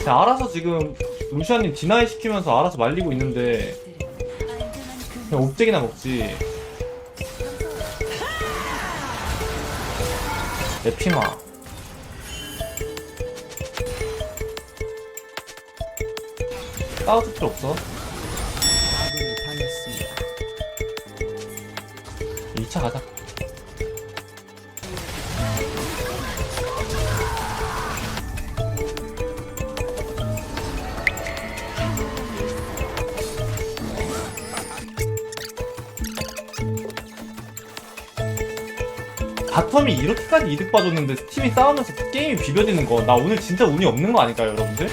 그냥 알아서 지금 루시아님 디나이 시키면서 알아서 말리고 있는데 그냥 옵잭이나 먹지. 에피마. 싸워줄 필요 없어? 아군이 당했습니다. 2차 가자 바텀이 이렇게까지 이득 봐줬는데 팀이 싸우면서 게임이 비벼지는 거 나 오늘 진짜 운이 없는 거 아닐까요 여러분들?